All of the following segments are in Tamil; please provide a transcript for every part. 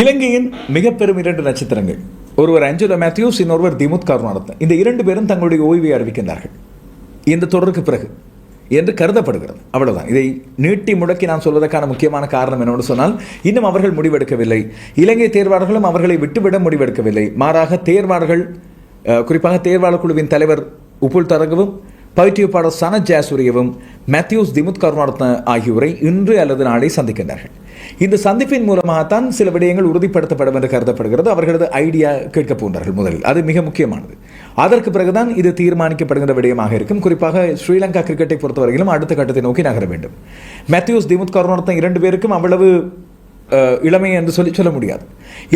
இலங்கையின் மிக பெரும் இரண்டு நட்சத்திரங்கள். ஒருவர் அஞ்சலோ மேத்யூஸ் இன்னொருவர் திமுத் கருணாரத்ன இந்த இரண்டு பேரும் தங்களுடைய ஓய்வை அறிவிக்கின்றார்கள். இந்த தொடருக்கு பிறகு என்று கருதப்படுகிறது. அவ்வளவுதான். இதை நீட்டி முடக்கி நான் சொல்வதற்கான முக்கியமான காரணம் என்னவென்று சொன்னால் இன்னும் அவர்கள் முடிவெடுக்கவில்லை. இலங்கை தேர்வாளர்களும் அவர்களை விட்டுவிட முடிவெடுக்கவில்லை. மாறாக தேர்வாளர்கள் குறிப்பாக தேர்வாளர் குழுவின் தலைவர் உப்புல் தரகவும் பயிற்றுவிப்பாளர் சனத் ஜாசூரியவும் மேத்யூஸ் திமுத் கருணாரத்ன ஆகியோரை இன்று அல்லது நாளை சந்திக்கின்றார்கள். இந்த சந்திப்பின் மூலமாகத்தான் சில விடயங்கள் உறுதிப்படுத்தப்படும் என்று கருதப்படுகிறது. அவர்களது ஐடியா கேட்கப் போன்றார்கள் முதலில். அது மிக முக்கியமானது. அதற்கு பிறகுதான் இது தீர்மானிக்கப்படுகின்ற விடயமாக இருக்கும். குறிப்பாக ஸ்ரீலங்கா கிரிக்கெட்டை பொறுத்தவரையிலும் அடுத்த கட்டத்தை நோக்கி நகர வேண்டும். மேத்யூஸ் திமுத் கருணாரத்ன இரண்டு பேருக்கும் அவ்வளவு இளமை என்று சொல்லி சொல்ல முடியாது.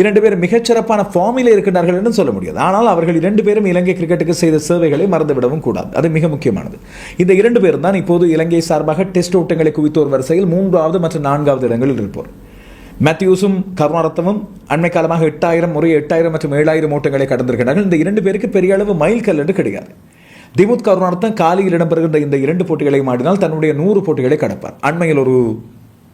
இரண்டு பேரும் மிகச்சிறப்பான ஃபார்மில் இருக்கின்றார்கள் என்று சொல்ல முடியாது. ஆனால் அவர்கள் இரண்டு பேரும் இலங்கை கிரிக்கெட்டுக்கு செய்த சேவைகளை மறந்துவிடவும் கூடாது. அது மிக முக்கியமானது. இந்த இரண்டு பேரும் தான் இப்போது இலங்கை சார்பாக டெஸ்ட் ஓட்டங்களை குவித்தோர் வரிசையில் மூன்றாவது மற்றும் நான்காவது இடங்களில் இருப்போர். மேத்யூஸும் கருணாரத்தமும் அண்மை காலமாக எட்டாயிரம் முறை எட்டாயிரம் மற்றும் ஏழாயிரம் ஓட்டங்களை கடந்திருக்கிறார்கள் இந்த இரண்டு பேருக்கு பெரிய அளவு மைல்கல் என்று கிடையாது. திமுத் கருணார்த்தம் காலையில் இடம்பெறுகின்ற இந்த இரண்டு போட்டிகளையும் ஆடினால் தன்னுடைய நூறு போட்டிகளை கடப்பார். அண்மையில் ஒரு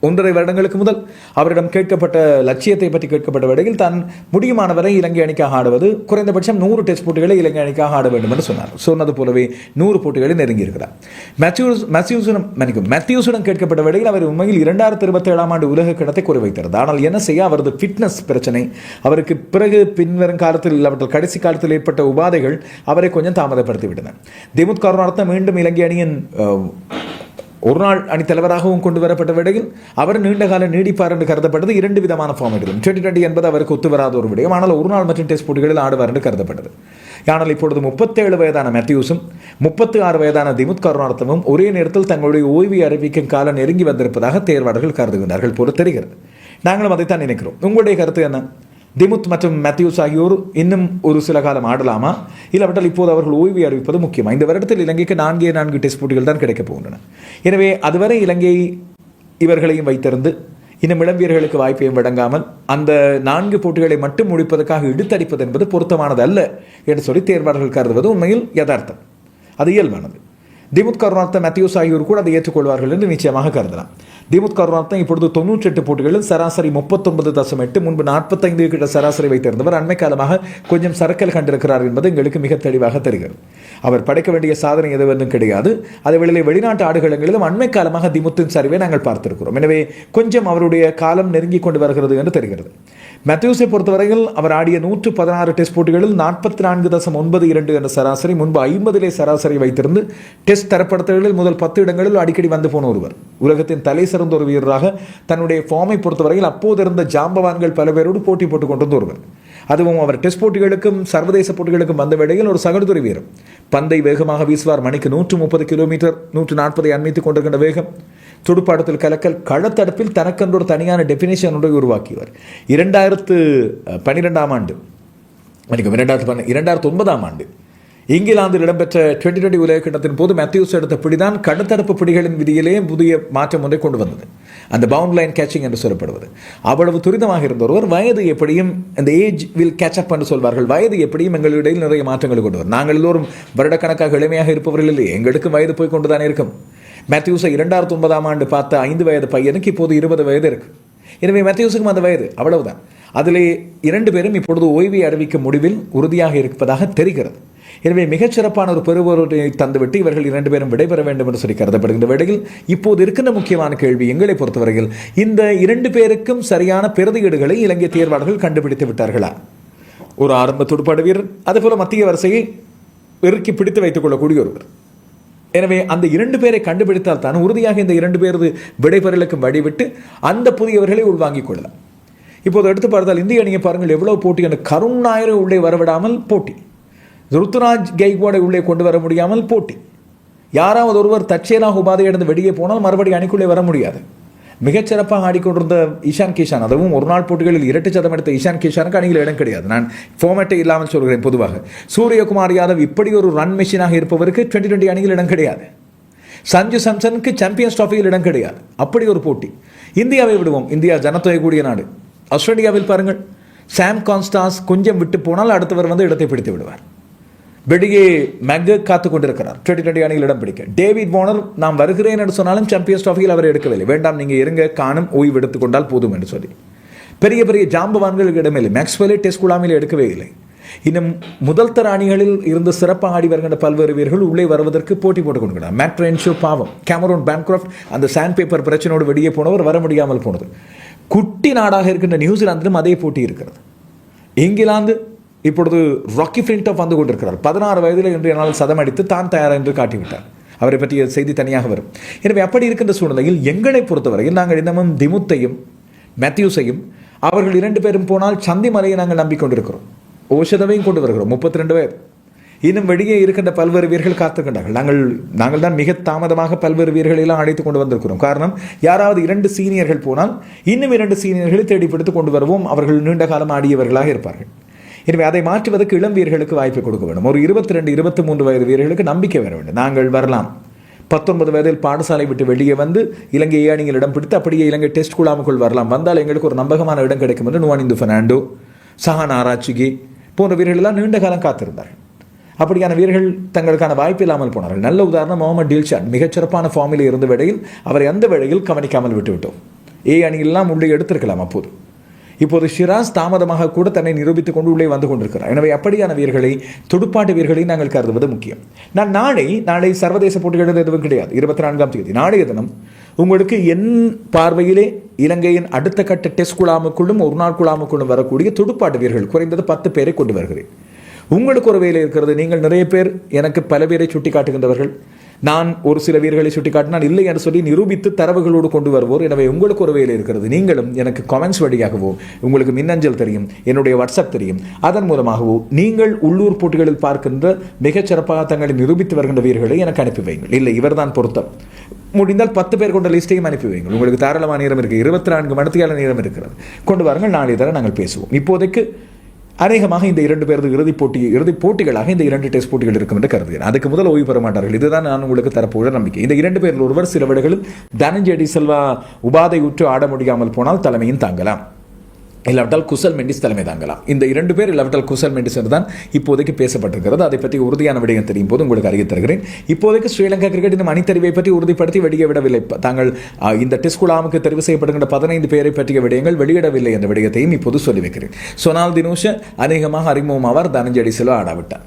ஒன்றரை வருடங்களுக்கு முதல் அவரிடம் கேட்கப்பட்ட லட்சியத்தை பற்றி கேட்கப்பட்ட வேளையில் தான் முடியுமானவரை இலங்கை அணிக்காக ஆடுவது குறைந்தபட்சம் நூறு டெஸ்ட் போட்டிகளை இலங்கை அணிக்காக ஆட வேண்டும் என்று சொன்னார். சொன்னது போலவே நூறு போட்டிகளை நெருங்கி இருக்கிறார். மேத்யூஸ் மேத்யூஸிடம் மன்னிக்கும் மேத்யூஸிடம் கேட்கப்பட்ட வேளையில் அவர் உண்மையில் இரண்டாயிரத்தி இருபத்தி ஏழாம் ஆண்டு உலக கிடத்தை குறை ஆனால் என்ன செய்ய அவரது ஃபிட்னஸ் பிரச்சனை அவருக்கு பிறகு பின்வரும் காலத்தில் இல்லாவிட்டால் கடைசி காலத்தில் ஏற்பட்ட உபாதைகள் அவரை கொஞ்சம் தாமதப்படுத்தி விட்டன திமுத் கருணார்த்தம் மீண்டும் இலங்கை அணியின் ஒரு நாள் அணி தலைவராகவும் கொண்டு வரப்பட்ட விடையில் அவர் நீண்டகால நீடிப்பார் என்று கருதப்பட்டது. இரண்டு விதமான ஃபார்மேட்டிலும் டுவெண்ட்டி டுவெண்ட்டி என்பது அவருக்கு ஒத்து வராத ஒரு விடயம். ஆனால் ஒரு நாள் மற்றும் டெஸ்ட் போட்டிகளில் ஆடுவார் என்று கருதப்பட்டது. ஆனால் இப்பொழுது முப்பத்தேழு வயதான மேத்யூஸும் முப்பத்தி ஆறு வயதான திமுத் கருணார்த்தமும் ஒரே நேரத்தில் தங்களுடைய ஓய்வை அறிவிக்கும் காலம் நெருங்கி வந்திருப்பதாக தேர்வாளர்கள் கருதுகின்றார்கள் போல தெரிகிறது. நாங்களும் அதைத்தான் நினைக்கிறோம். உங்களுடைய கருத்து என்ன? திமுத் மற்றும் மேத்யூஸ் ஆகியோர் இன்னும் ஒரு சில காலம் ஆடலாமா? இல்லாவிட்டால் இப்போது அவர்கள் ஓய்வு அறிவிப்பது முக்கியமாக இந்த வருடத்தில் இலங்கைக்கு நான்கே நான்கு டெஸ்ட் போட்டிகள் தான் கிடைக்கப் போகின்றன. எனவே அதுவரை இலங்கை இவர்களையும் வைத்திருந்து இன்னும் இளம் வீரர்களுக்கு வாய்ப்பையும் வழங்காமல் அந்த நான்கு போட்டிகளை மட்டும் முடிப்பதற்காக இழுத்தடிப்பது என்பது பொருத்தமானது அல்ல என்று சொல்லி தேர்வாளர்கள் கருதுவது உண்மையில் யதார்த்தம். அது இயல்பானது. திமுத் கருணார்த்தம் மேத்யூஸ் ஆகியோர் கூட அதை ஏற்றுக்கொள்வார்கள் என்று நிச்சயமாக கருதலாம். திமுத் கருணார்த்தம் இப்பொழுது தொன்னூற்றி எட்டு போட்டிகளில் சராசரி முப்பத்தொன்பது தசம் எட்டு முன்பு நாற்பத்தைந்து கிட்ட சராசரி வைத்திருந்தவர். அண்மை காலமாக கொஞ்சம் சரக்கல் கண்டிருக்கிறார் என்பது எங்களுக்கு மிக தெளிவாக தெரிகிறது. அவர் படைக்க வேண்டிய சாதனை எதுவென்றும் கிடையாது. அதே வேளையில் வெளிநாட்டு ஆடுகளங்களிலும் அண்மை காலமாக திமுத்தின் சரிவை நாங்கள் பார்த்திருக்கிறோம். எனவே கொஞ்சம் அவருடைய காலம் நெருங்கி கொண்டு வருகிறது என்று தெரிகிறது. மெத்யூஸை பொறுத்தவரையில் அவர் ஆடிய நூற்று பதினாறு டெஸ்ட் போட்டிகளில் நாற்பத்தி நான்கு தசம் ஒன்பது இரண்டு என்ற சராசரி முன்பு ஐம்பதிலே சராசரி வைத்திருந்து டெஸ்ட் தரப்படுத்தல்களில் முதல் பத்து இடங்களில் அடிக்கடி வந்து போன ஒருவர். உலகத்தின் தலை சிறந்த ஒரு வீரராக தன்னுடைய ஃபார்மை பொறுத்தவரையில் அப்போது இருந்த ஜாம்பவான்கள் பல பேரோடு போட்டி போட்டுக் கொண்டிருந்த ஒருவர். அதுவும் அவர் டெஸ்ட் போட்டிகளுக்கும் சர்வதேச போட்டிகளுக்கும் வந்த வேளையில் ஒரு சகடுதுறை வீரர். பந்தை வேகமாக வீசுவார் மணிக்கு நூற்று முப்பது கிலோமீட்டர் நூற்று நாற்பதை அண்மித்துக் கொண்டிருக்கின்ற வேகம். துடுப்பாட்டத்தில் கலக்கல் களத்தடுப்பில் தனக்கென்று ஒரு தனியான டெபினேஷன் உருவாக்கியவர். இரண்டாயிரத்து பன்னிரெண்டாம் ஆண்டு மன்னிக்கும் இரண்டாயிரத்து பன்ன இரண்டாயிரத்து ஒன்பதாம் ஆண்டு இங்கிலாந்தில் இடம்பெற்ற டுவெண்டி டுவெண்டி உலக போது மேத்யூஸ் எடுத்த பிடிதான் கடத்தடுப்பு பிடிகளின் விதியிலே புதிய மாற்றம் ஒன்றை கொண்டு வந்தது. அந்த பவுண்ட் லைன் கேச்சிங் என்று சொல்லப்படுவது. அவ்வளவு துரிதமாக இருந்த ஒருவர் வயது எப்படியும் இந்த ஏஜ் வில் கேட்ச் அப் என்று சொல்வார்கள். வயது எப்படியும் எங்களிடையில் நிறைய மாற்றங்களை கொண்டு வரும். நாங்கள் எல்லோரும் வருடக்கணக்காக எளிமையாக இருப்பவர்கள் இல்லை எங்களுக்கு வயது போய் கொண்டுதானே இருக்கும். மேத்யூஸை இரண்டாயிரத்து ஒன்பதாம் ஆண்டு பார்த்த ஐந்து வயது பையனுக்கு இப்போது இருபது வயது இருக்கு. எனவே மேத்யூஸுக்கும் அந்த வயது அவ்வளவுதான். அதிலே இரண்டு பேரும் இப்பொழுது ஓய்வை அறிவிக்கும் முடிவில் உறுதியாக இருப்பதாக தெரிகிறது. எனவே மிகச்சிறப்பான ஒரு பெருவரை தந்துவிட்டு இவர்கள் இரண்டு பேரும் விடைபெற வேண்டும் என்று சொல்லி கருதப்படுகின்ற வேளையில் இப்போது இருக்கின்ற முக்கியமான கேள்வி எங்களை பொறுத்தவரையில் இந்த இரண்டு பேருக்கும் சரியான பிரதியீடுகளை இலங்கை தேர்வாளர்கள் கண்டுபிடித்து விட்டார்களா? ஒரு ஆரம்ப துடுப்பாடு வீரர் அதுபோல மத்திய வரிசையை இறுக்கி பிடித்து வைத்துக் கொள்ளக்கூடிய ஒருவர். எனவே அந்த இரண்டு பேரை கண்டுபிடித்தால் தான் உறுதியாக இந்த இரண்டு பேரது விடைபெறலுக்கு வழிவிட்டு அந்த புதியவர்களை உள்வாங்கிக் கொள்ளலாம். இப்போது எடுத்து பார்த்தால் இந்திய அணியை பாருங்கள் எவ்வளவு போட்டி என்று கருண் நாயரை உள்ளே வரவிடாமல் போட்டி. ருத்துராஜ் கெய்க்வாடை உள்ளே கொண்டு வர முடியாமல் போட்டி. யாராவது ஒருவர் தற்செயலாக உபாதையடைந்து வெளியே போனால் மறுபடியும் அணிக்குள்ளே வர முடியாது. மிகச்சிறப்பாக ஆடிக்கொண்டிருந்த ஈஷான் கிஷான் அதுவும் ஒரு நாள் போட்டிகளில் இரட்டு சதம் எடுத்த ஈஷான் கிஷானுக்கு அணியில் இடம் கிடையாது. நான் ஃபார்மேட்டை இல்லாமல் சொல்கிறேன் பொதுவாக. சூரியகுமார் யாதவ் இப்படி ஒரு ரன் மெஷினாக இருப்பவருக்கு டுவெண்ட்டி டுவெண்ட்டி அணியில் இடம் கிடையாது. சஞ்சு சாம்சனுக்கு சாம்பியன்ஸ் ட்ராஃபியில் இடம் கிடையாது. அப்படி ஒரு போட்டி. இந்தியாவை விடுவோம். இந்தியா ஜனத்தொகை கூடிய நாடு. ஆஸ்திரேலியாவில் பாருங்கள். சாம் கான்ஸ்டாஸ் கொஞ்சம் விட்டு போனால் அடுத்தவர் வந்து இடத்தை பிடித்து விடுவார். வெளியே மெக காத்து கொண்டிருக்கிறார் டுவெண்ட்டி டுவெண்ட்டி அணியில் இடம் பிடிக்க. டேவிட் வார்னர் நாம் வருகிறேன் என்று சொன்னாலும் சாம்பியன்ஸ் ட்ராஃபியில் அவர் எடுக்கவில்லை. வேண்டாம் நீங்கள் இருங்க. காணும் ஓய்வு எடுத்துக்கொண்டால் போதும் என்று சொல்லி. பெரிய பெரிய ஜாம்பவான்களுக்கு இடமில்லை. மேக்ஸ்வெலே டெஸ்ட் குழாமில் எடுக்கவே இல்லை. இன்னும் முதல் தர அணிகளில் இருந்து சிறப்பாக ஆடி வருகின்ற பல்வேறு வீரர்கள் உள்ளே வருவதற்கு போட்டி போட்டுக் கொண்டிருக்கிறார். மேட் ரென்ஷோ பாவம். கேமரோன் பேன்க்ராஃப்ட் அந்த சாண்ட் பேப்பர் பிரச்சனையோடு வெளியே போனவர் வர முடியாமல் போனது. குட்டி நாடாக இருக்கின்ற நியூசிலாந்திலும் அதே போட்டி இருக்கிறது. இங்கிலாந்து இப்பொழுது ராக்கி ஃபிளின்டாப் வந்து கொண்டிருக்கிறார். பதினாறு வயதில் இன்று என்னால் சதம் அடித்து தான் தயார் என்று காட்டிவிட்டார். அவரை பற்றிய செய்தி தனியாக வரும். எனவே அப்படி இருக்கின்ற சூழ்நிலையில் எங்களை பொறுத்தவரையில் நாங்கள் இன்னமும் திமுத்தையும் மேத்யூஸையும் அவர்கள் இரண்டு பேரும் போனால் சந்திமலையை நாங்கள் நம்பிக்கொண்டிருக்கிறோம். ஓஷதவையும் கொண்டு வருகிறோம் முப்பத்தி ரெண்டு பேர். இன்னும் வெளியே இருக்கின்ற பல்வேறு வீரர்கள் காத்துக்கின்றார்கள் நாங்கள் நாங்கள் தான் மிக தாமதமாக பல்வேறு வீரர்களை எல்லாம் அழைத்து கொண்டு வந்திருக்கிறோம். காரணம் யாராவது இரண்டு சீனியர்கள் போனால் இன்னும் இரண்டு சீனியர்களை தேடிப்பிடித்து கொண்டு வருவோம். அவர்கள் நீண்ட காலம் ஆடியவர்களாக இருப்பார்கள். எனவே அதை மாற்றுவதற்கு இளம் வீரர்களுக்கு வாய்ப்பு கொடுக்க வேண்டும். ஒரு இருபத்தி ரெண்டு இருபத்தி மூன்று வயது வீரர்களுக்கு நம்பிக்கை வர வேண்டும். நாங்கள் வரலாம். பத்தொன்பது வயதில் பாடசாலை விட்டு வெளியே வந்து இலங்கை அணியில் இடம் பிடித்து அப்படியே இலங்கை டெஸ்ட் குழாமுக்குள் வரலாம். வந்தால் எங்களுக்கு ஒரு நம்பகமான இடம் கிடைக்கும் என்று நுவானிந்து ஃபெர்னாண்டோ சஹான் ஆராய்ச்சிகி போன்ற வீரர்கள் எல்லாம் நீண்ட காலம் காத்திருந்தார்கள். அப்படியான வீரர்கள் தங்களுக்கான வாய்ப்பு இல்லாமல் போனார்கள். நல்ல உதாரணம் முகமது டில்ஷான். மிகச்சிறப்பான ஃபார்மில் இருந்த வேளையில் அவரை அந்த வேளையில் கவனிக்காமல் விட்டுவிட்டோம். ஏ அணியெல்லாம் உள்ளே எடுத்திருக்கலாம் அப்போது. இப்போது ஷிராஸ் தாமதமாக கூட தன்னை நிரூபித்துக் கொண்டு உள்ளே வந்து கொண்டிருக்கிறார். எனவே அப்படியான வீரர்களை துடுப்பாட்டு வீரர்களை நாங்கள் கருதுவது முக்கியம். நான் நாளை நாளை சர்வதேச போட்டிகள் எதுவும் கிடையாது. இருபத்தி நான்காம் தேதி நாளைய தினம் உங்களுக்கு என் பார்வையிலே இலங்கையின் அடுத்த கட்ட டெஸ்ட் குழாமுக்குள்ளும் ஒரு நாள் குழாமுக்குள்ளும் வரக்கூடிய துடுப்பாட்டு வீரர்கள் குறைந்தது பத்து பேரை கொண்டு வருகிறேன். உங்களுக்கு ஒரு வேலை இருக்கிறது. நீங்கள் நிறைய பேர் எனக்கு பல பேரை சுட்டி காட்டுகின்றவர்கள் நான் ஒரு சில வீரர்களை சுட்டிக்காட்டினால் இல்லை என்று சொல்லி நிரூபித்து தரவுகளோடு கொண்டு வருவோர். எனவே உங்களுக்கு ஒரு வேலை இருக்கிறது. நீங்களும் எனக்கு கமெண்ட்ஸ் வழியாகவோ உங்களுக்கு மின்னஞ்சல் தெரியும் என்னுடைய வாட்ஸ்அப் தெரியும். அதன் மூலமாகவோ நீங்கள் உள்ளூர் போட்டிகளில் பார்க்கின்ற மிகச் சிறப்பாக தங்களை நிரூபித்து வருகின்ற வீரர்களை எனக்கு அனுப்பி வைங்கள் இல்லை இவர்தான் பொருத்தம். முடிந்தால் பத்து பேர் கொண்ட லிஸ்ட்டையும் அனுப்பி வைங்கள் உங்களுக்கு தாராளமான நேரம் இருக்குது இருபத்தி நான்கு மணித்தியால நேரம் இருக்கிறது. கொண்டு வாருங்கள். நாளை தர நாங்கள் பேசுவோம். இப்போதைக்கு அநேகமாக இந்த இரண்டு பேரது இறுதிப் போட்டி இறுதிப் போட்டிகளாக இந்த இரண்டு டெஸ்ட் போட்டிகள் இருக்கும் என்று கருதுகிறேன். அதுக்கு முதல் ஓய்வு பெற மாட்டார்கள். இதுதான் நான் உங்களுக்கு தரப்போகிற நம்பிக்கை. இந்த இரண்டு பேரில் ஒருவர் சில வேளைகளில் தனஞ்செடி செல்வா உபாதையுற்று ஆட முடியாமல் போனால் தலைமையும் தாங்கலாம். இல்லாவிட்டால் குசல் மெண்டிஸ் தலைமை தாங்கலாம் இந்த இரண்டு பேர் இல்லாவிட்டால் குசல் மெண்டிஸ் தான் இப்போதைக்கு பேசப்பட்டிருக்கிறது. அதை பற்றி உறுதியான விடயம் தெரியும் போது உங்களுக்கு அறிய தருகிறேன். இப்போதைக்கு ஸ்ரீலங்கா கிரிக்கெட் இந்த அணித்தறிவை பற்றி உறுதிப்படுத்தி வெளியே விடவில்லை தாங்கள் இந்த டெஸ்ட் குழாமுக்கு தெரிவு செய்யப்படுகின்ற பதினைந்து பேரை பற்றிய விடயங்கள் வெளியிடவில்லை என்ற விடயத்தையும் இப்போது சொல்லி வைக்கிறேன். சொனால் தினோஷ அநேகமாக அறிமுகமாவார் தனஞ்சடி செல்வா ஆடாவிட்டார்